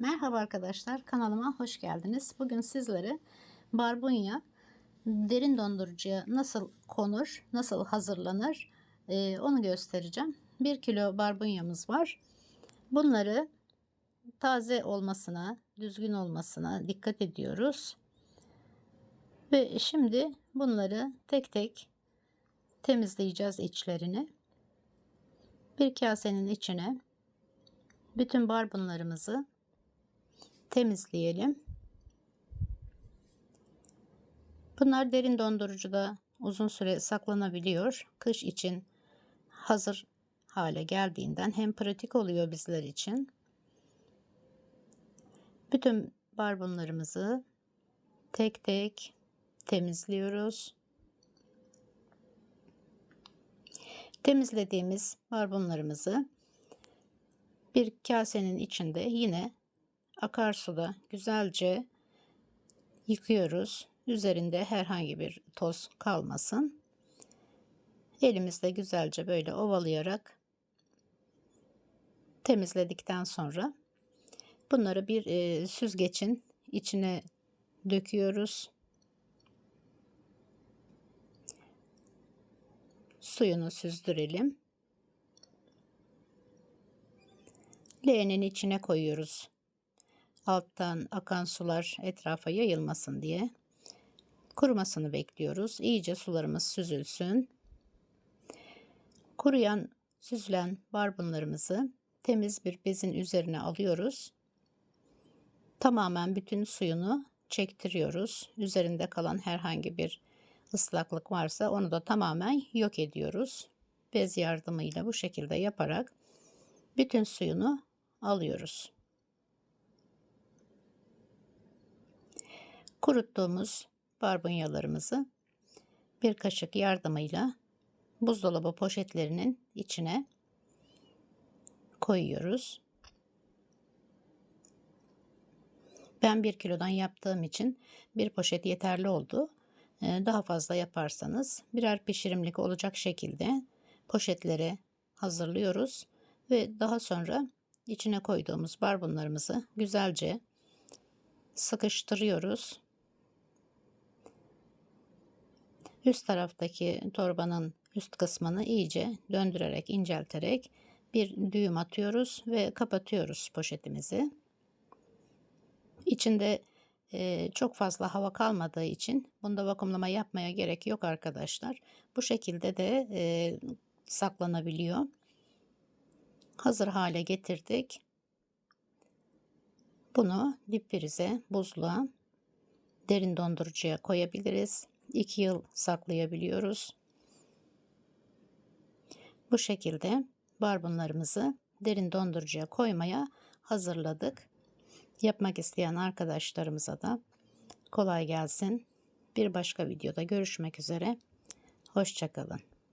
Merhaba arkadaşlar kanalıma hoş geldiniz. Bugün sizlere barbunya derin dondurucuya nasıl konur, nasıl hazırlanır e, onu göstereceğim. 1 kilo barbunyamız var. Bunları taze olmasına, düzgün olmasına dikkat ediyoruz. Ve şimdi bunları tek tek temizleyeceğiz içlerini. Bir kasenin içine bütün barbunlarımızı temizleyelim. Bunlar derin dondurucuda uzun süre saklanabiliyor. Kış için hazır hale geldiğinden hem pratik oluyor bizler için. Bütün barbunlarımızı tek tek temizliyoruz. Temizlediğimiz barbunlarımızı bir kasenin içinde yine akarsuda güzelce yıkıyoruz. Üzerinde herhangi bir toz kalmasın. Elimizde güzelce böyle ovalayarak temizledikten sonra bunları bir e, süzgecin içine döküyoruz. Suyunu süzdürelim. Leğenin içine koyuyoruz alttan akan sular etrafa yayılmasın diye kurumasını bekliyoruz. İyice sularımız süzülsün. Kuruyan, süzülen barbunlarımızı temiz bir bezin üzerine alıyoruz. Tamamen bütün suyunu çektiriyoruz. Üzerinde kalan herhangi bir ıslaklık varsa onu da tamamen yok ediyoruz. Bez yardımıyla bu şekilde yaparak bütün suyunu alıyoruz. Kuruttuğumuz barbunyalarımızı bir kaşık yardımıyla buzdolabı poşetlerinin içine koyuyoruz. Ben bir kilodan yaptığım için bir poşet yeterli oldu. Ee, daha fazla yaparsanız birer pişirimlik olacak şekilde poşetlere hazırlıyoruz ve daha sonra içine koyduğumuz barbunlarımızı güzelce sıkıştırıyoruz. Üst taraftaki torbanın üst kısmını iyice döndürerek incelterek bir düğüm atıyoruz ve kapatıyoruz poşetimizi. İçinde e, çok fazla hava kalmadığı için bunda vakumlama yapmaya gerek yok arkadaşlar. Bu şekilde de e, saklanabiliyor. Hazır hale getirdik. Bunu dip prize, buzluğa, derin dondurucuya koyabiliriz. 2 yıl saklayabiliyoruz. Bu şekilde barbunlarımızı derin dondurucuya koymaya hazırladık. Yapmak isteyen arkadaşlarımıza da kolay gelsin. Bir başka videoda görüşmek üzere. Hoşçakalın.